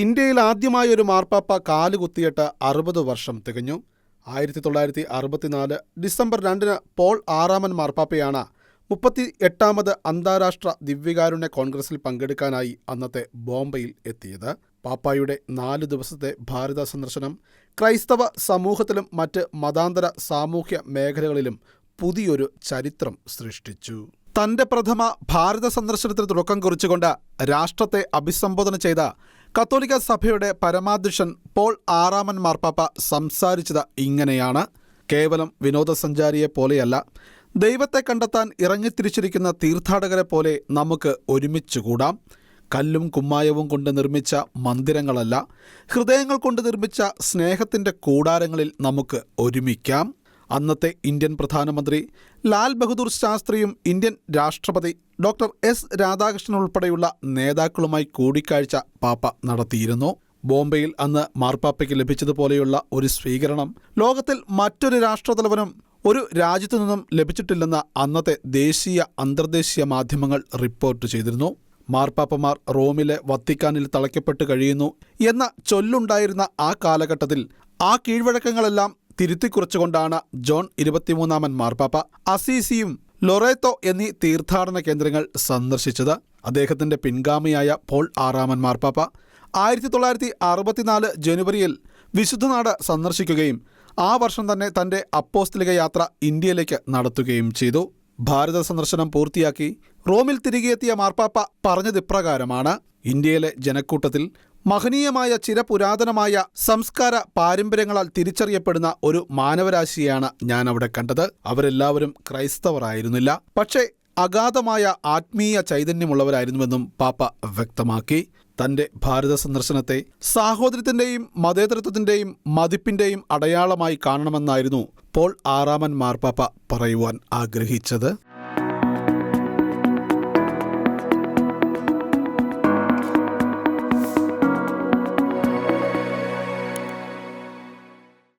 ഇന്ത്യയിൽ ആദ്യമായി ഒരു മാർപ്പാപ്പ കാലുകുത്തിയിട്ട് അറുപത് വർഷം തികഞ്ഞു. ആയിരത്തി തൊള്ളായിരത്തി അറുപത്തിനാല് ഡിസംബർ രണ്ടിന് പോൾ ആറാമൻ മാർപ്പാപ്പയാണ് മുപ്പത്തി എട്ടാമത് അന്താരാഷ്ട്ര ദിവ്യകാരുണ്യ കോൺഗ്രസിൽ പങ്കെടുക്കാനായി അന്നത്തെ ബോംബെയിൽ എത്തിയത്. പാപ്പായുടെ നാല് ദിവസത്തെ ഭാരത സന്ദർശനം ക്രൈസ്തവ സമൂഹത്തിലും മറ്റ് മതാന്തര സാമൂഹ്യ മേഖലകളിലും പുതിയൊരു ചരിത്രം സൃഷ്ടിച്ചു. തന്റെ പ്രഥമ ഭാരത സന്ദർശനത്തിന് തുടക്കം കുറിച്ചുകൊണ്ട് രാഷ്ട്രത്തെ അഭിസംബോധന ചെയ്ത കത്തോലിക്ക സഭയുടെ പരമാധ്യക്ഷൻ പോൾ ആറാമൻ മാർപ്പാപ്പ സംസാരിച്ചത് ഇങ്ങനെയാണ്. കേവലം വിനോദസഞ്ചാരിയെ പോലെയല്ല ദൈവത്തെ കണ്ടെത്താൻ ഇറങ്ങിത്തിരിച്ചിരിക്കുന്ന തീർത്ഥാടകരെ പോലെ നമുക്ക് ഒരുമിച്ച് കൂടാം. കല്ലും കുമ്മായവും കൊണ്ട് നിർമ്മിച്ച മന്ദിരങ്ങളല്ല ഹൃദയങ്ങൾ കൊണ്ട് നിർമ്മിച്ച സ്നേഹത്തിന്റെ കൂടാരങ്ങളിൽ നമുക്ക് ഒരുമിക്കാം. അന്നത്തെ ഇന്ത്യൻ പ്രധാനമന്ത്രി ലാൽ ബഹദൂർ ശാസ്ത്രിയും ഇന്ത്യൻ രാഷ്ട്രപതി ഡോക്ടർ എസ്. രാധാകൃഷ്ണൻ ഉൾപ്പെടെയുള്ള നേതാക്കളുമായി കൂടിക്കാഴ്ച പാപ്പ നടത്തിയിരുന്നു. ബോംബെയിൽ അന്ന് മാർപ്പാപ്പയ്ക്ക് ലഭിച്ചതുപോലെയുള്ള ഒരു സ്വീകരണം ലോകത്തിൽ മറ്റൊരു രാഷ്ട്രതലവനും ഒരു രാജ്യത്തു നിന്നും ലഭിച്ചിട്ടില്ലെന്ന് അന്നത്തെ ദേശീയ അന്തർദേശീയ മാധ്യമങ്ങൾ റിപ്പോർട്ട് ചെയ്തിരുന്നു. മാർപ്പാപ്പമാർ റോമിലെ വത്തിക്കാനിൽ തളയ്ക്കപ്പെട്ട് കഴിയുന്നു എന്ന ചൊല്ലുണ്ടായിരുന്ന ആ കാലഘട്ടത്തിൽ ആ കീഴ്വഴക്കങ്ങളെല്ലാം തിരുത്തിക്കുറിച്ചുകൊണ്ടാണ് ജോൺ ഇരുപത്തിമൂന്നാമൻ മാർപ്പാപ്പ അസീസിയും ലൊറേത്തോ എന്നീ തീർത്ഥാടന കേന്ദ്രങ്ങൾ സന്ദർശിച്ചത്. അദ്ദേഹത്തിന്റെ പിൻഗാമിയായ പോൾ ആറാമൻ മാർപ്പാപ്പ ആയിരത്തി തൊള്ളായിരത്തി അറുപത്തിനാല് ജനുവരിയിൽ വിശുദ്ധനാട് സന്ദർശിക്കുകയും ആ വർഷം തന്നെ തന്റെ അപ്പോസ്തലിക യാത്ര ഇന്ത്യയിലേക്ക് നടത്തുകയും ചെയ്തു. ഭാരത സന്ദർശനം പൂർത്തിയാക്കി റോമിൽ തിരികെയെത്തിയ മാർപ്പാപ്പ പറഞ്ഞതിപ്രകാരമാണ് ഇന്ത്യയിലെ ജനക്കൂട്ടത്തിൽ മഹനീയമായ ചിരപുരാതനമായ സംസ്കാര പാരമ്പര്യങ്ങളാൽ തിരിച്ചറിയപ്പെടുന്ന ഒരു മാനവരാശിയാണ് ഞാൻ അവിടെ കണ്ടത്. അവരെല്ലാവരും ക്രൈസ്തവരായിരുന്നില്ല. പക്ഷേ അഗാധമായ ആത്മീയ ചൈതന്യമുള്ളവരായിരുന്നുവെന്നും പാപ്പ വ്യക്തമാക്കി. തന്റെ ഭാരത സന്ദർശനത്തെ സാഹോദര്യത്തിന്റെയും മതേതരത്വത്തിന്റെയും മതിപ്പിന്റെയും അടയാളമായി കാണണമെന്നായിരുന്നു പോൾ ആറാമൻ മാർപ്പാപ്പ പറയുവാൻ ആഗ്രഹിച്ചത്.